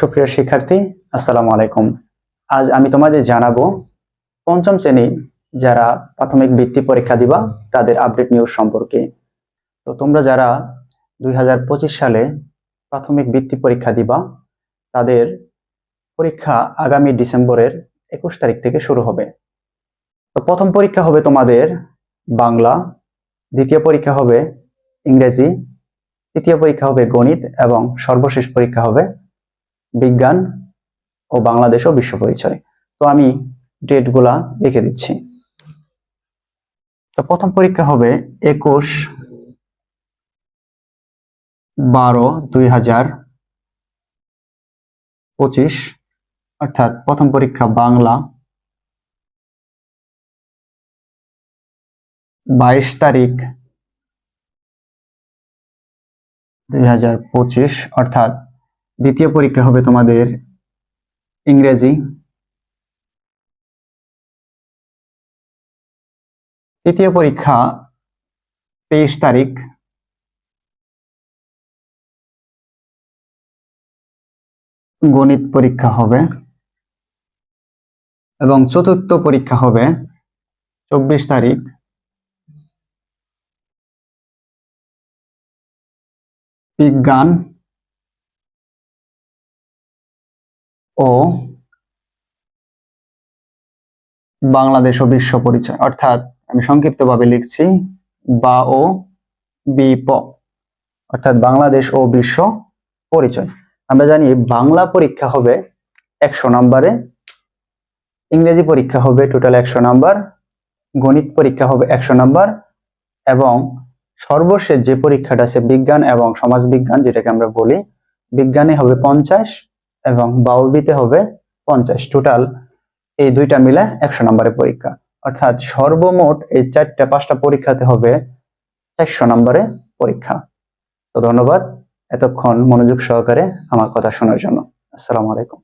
সুপ্রিয় শিক্ষার্থী, আসসালামু আলাইকুম। আজ আমি তোমাদের জানাব পঞ্চম শ্রেণি যারা প্রাথমিক বৃত্তি পরীক্ষা দিবা, তাদের আপডেট নিউজ সম্পর্কে। তো তোমরা যারা দুই হাজার পঁচিশ সালে প্রাথমিক বৃত্তি পরীক্ষা দিবা, তাদের পরীক্ষা আগামী ডিসেম্বরের একুশ তারিখ থেকে শুরু হবে। তো প্রথম পরীক্ষা হবে তোমাদের বাংলা, দ্বিতীয় পরীক্ষা হবে ইংরেজি, তৃতীয় পরীক্ষা হবে গণিত এবং সর্বশেষ পরীক্ষা হবে বিজ্ঞান ও বাংলাদেশ ও বিশ্ব পরিচয়। তো আমি ডেটগুলা লিখে দিচ্ছি। তো প্রথম পরীক্ষা হবে একুশ বারো দুই হাজার পঁচিশ। অর্থাৎ প্রথম পরীক্ষা বাংলা। বাইশ তারিখ দুই হাজার পঁচিশ। অর্থাৎ দ্বিতীয় পরীক্ষা হবে তোমাদের ইংরেজি। তৃতীয় পরীক্ষা তেইশ তারিখ। গণিত পরীক্ষা হবে। এবং চতুর্থ পরীক্ষা হবে চব্বিশ তারিখ। বিজ্ঞান ও বাংলাদেশ ও বিশ্ব পরিচয়। অর্থাৎ আমি সংক্ষিপ্তভাবে লিখছি, বা ও বিপ অর্থাৎ বাংলাদেশ ও বিশ্ব পরিচয়। আমরা জানি বাংলা পরীক্ষা হবে একশো নম্বরে, ইংরেজি পরীক্ষা হবে টোটাল একশো নাম্বার, গণিত পরীক্ষা হবে একশো নাম্বার, এবং সর্বশেষ যে পরীক্ষাটা আছে বিজ্ঞান এবং সমাজ বিজ্ঞান যেটাকে আমরা বলি, বিজ্ঞানে হবে পঞ্চাশ এবং বাউবিতে হবে পঞ্চাশ। টোটাল এই দুইটা মিলে একশো নম্বরের পরীক্ষা। অর্থাৎ সর্বমোট এই চারটা, পাঁচটা পরীক্ষাতে হবে একশো নম্বরের পরীক্ষা। তো ধন্যবাদ এতক্ষণ মনোযোগ সহকারে আমার কথা শোনার জন্য। আসসালামু আলাইকুম।